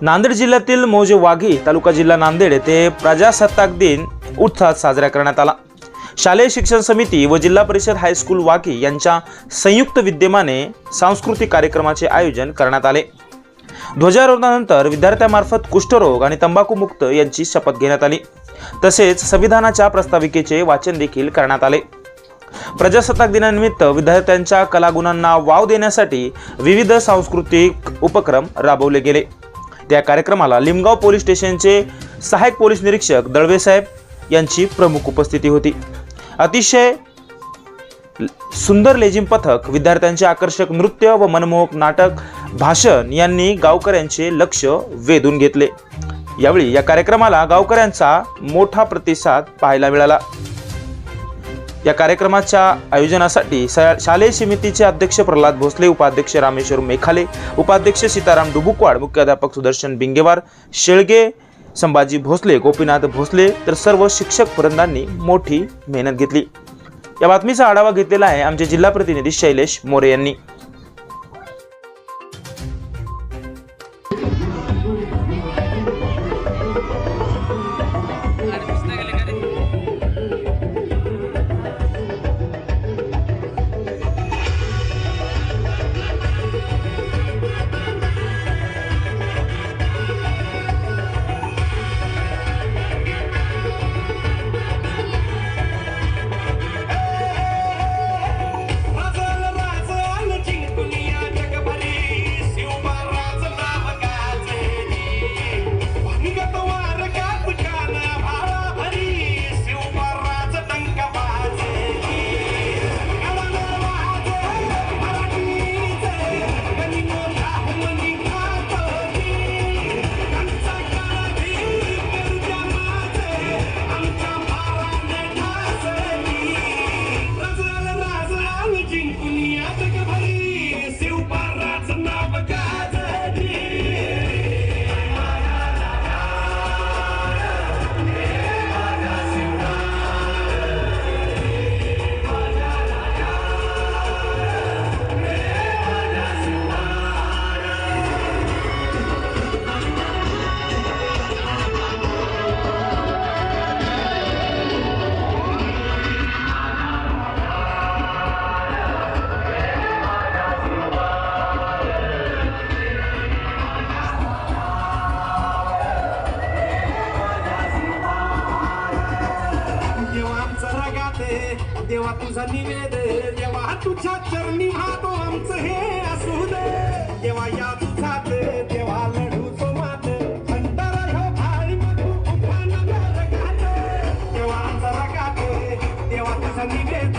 नांदेड जिल्ह्यातील मौजे वाघी तालुका जिल्हा नांदेड येथे प्रजासत्ताक दिन उत्साहात साजरा करण्यात आला. शालेय शिक्षण समिती व जिल्हा परिषद हायस्कूल वाघी यांच्या संयुक्त विद्यमाने सांस्कृतिक कार्यक्रमाचे आयोजन करण्यात आले. ध्वजारोहणानंतर विद्यार्थ्यांमार्फत कुष्ठरोग आणि तंबाखूमुक्त यांची शपथ घेण्यात आली. तसेच संविधानाच्या प्रस्ताविकेचे वाचन देखील करण्यात आले. प्रजासत्ताक दिनानिमित्त विद्यार्थ्यांच्या कलागुणांना वाव देण्यासाठी विविध सांस्कृतिक उपक्रम राबवले गेले. त्या कार्यक्रमाला लिमगाव पोलीस स्टेशनचे सहाय्यक पोलीस निरीक्षक दळवे साहेब यांची प्रमुख उपस्थिती होती. अतिशय सुंदर लेझिम पथक विद्यार्थ्यांचे आकर्षक नृत्य व मनमोहक नाटक भाषण यांनी गावकऱ्यांचे लक्ष वेधून घेतले. यावेळी या कार्यक्रमाला गावकऱ्यांचा मोठा प्रतिसाद पाहायला मिळाला. या कार्यक्रमाच्या आयोजनासाठी शालेय समितीचे अध्यक्ष प्रल्हाद भोसले उपाध्यक्ष रामेश्वर मेखाले उपाध्यक्ष सीताराम डुबुकवाड मुख्याध्यापक सुदर्शन बिंगेवार शेळगे संभाजी भोसले गोपीनाथ भोसले तर सर्व शिक्षक वृंदांनी मोठी मेहनत घेतली. या बातमीचा आढावा घेतलेला आहे आमचे जिल्हा प्रतिनिधी शैलेश मोरे यांनी. देवा तुझा निवेद देवा तुझ्या चरणी भातो आमचं हे असू दे. देवा या तुझात देवा लढू तो मात देवा आमचा जगात देवा तुझा निवेद